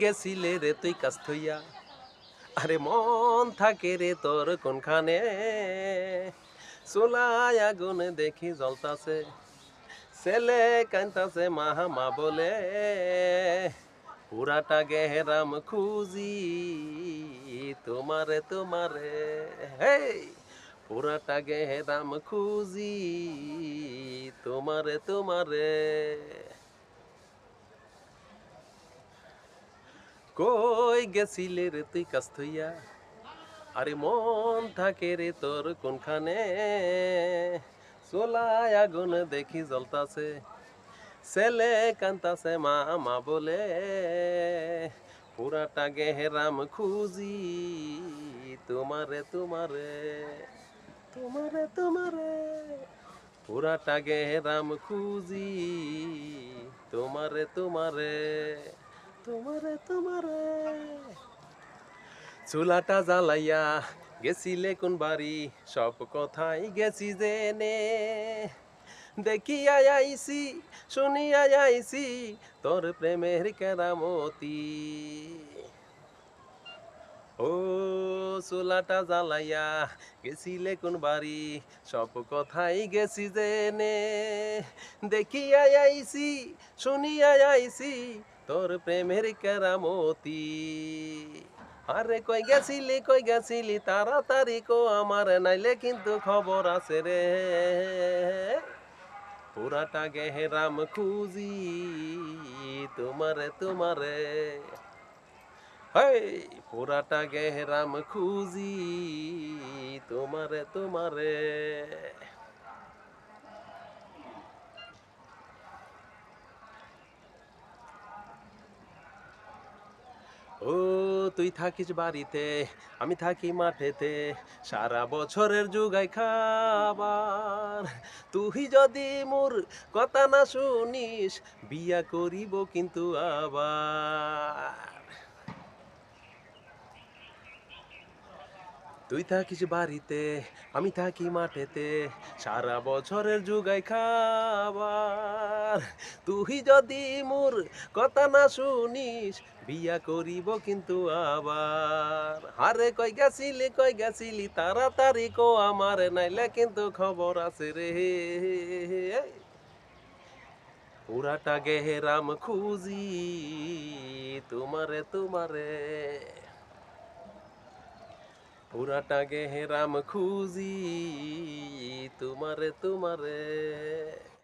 গেছিলে রে তুই কাছ থইয়া? আরে মন থাকে রে তোর কোনখানে? চুলায় আগুন দেখি জলতাছে ছেলে কান্তাছে মাহা মা বলে, পুরাটা গেহরাম খুঁজি তোমারে তোমারে। হেই, পুরাটা গেহরাম খুঁজি তোমারে তোমারে। কই গেছিলে রে তুই কাছ আরে মন থাকে রে তোর কোনখানে? চোলায় আগুন দেখি জ্বলতাছে, ছেলে কান্তাছে মা মা বলে, পুরাটা গেহরাম খুঁজি তোমারে তোমারে তোমারে তোমারে, পুরাটা গেহরাম খুঁজি তোমারে তোমারে। তোমারে তোমারে। চুলাটা জ্বালাইয়া গেছিলে কোন বাড়ি? সব কথাই গেছি জেনে। দেখিয়া আইছি, শুনিয়া আইছি তোর প্রেমের কেরামতি। ও, চুলাটা জ্বালাইয়া গেছিলে কোন বাড়ি? সব কথাই গেছি জেনে। দেখিয়া আইছি, শুনিয়া আইছি তোর প্রেমের কেরামতি। আরে কই গেছিলি কই গেছিলি, তাড়াতাড়ি কো আমার, নাইলে কিন্তু খবর আছে রে। পুরাটা গেহরাম খুঁজি, তোমারে তোমারে। হেই, পুরাটা গেহরাম খুঁজি, তোমারে তোমারে। ও, তুই থাকিস বাড়িতে, আমি থাকি মাঠেতে, সারা বছরের যুগাই খাবার। তুই যদি মোর কথা না শুনিস, বিয়া করিব কিন্তু আবার। তুই থাকিস বাড়িতে, আমি থাকি মাঠেতে, সারা বছরের যুগাই খাবার। তুই যদি মোর কথা না শুনিস, বিয়া করিব কিন্তু আবার। হারে কই গেছিলি কই গেছিলি, তাড়াতাড়ি কো আমার, নাইলে কিন্তু খবর আছে রে। পুরাটা গেহরাম খুঁজি, তোমারে তোমারে। পুরাটা গেহরাম খুঁজি তোমারে তোমারে।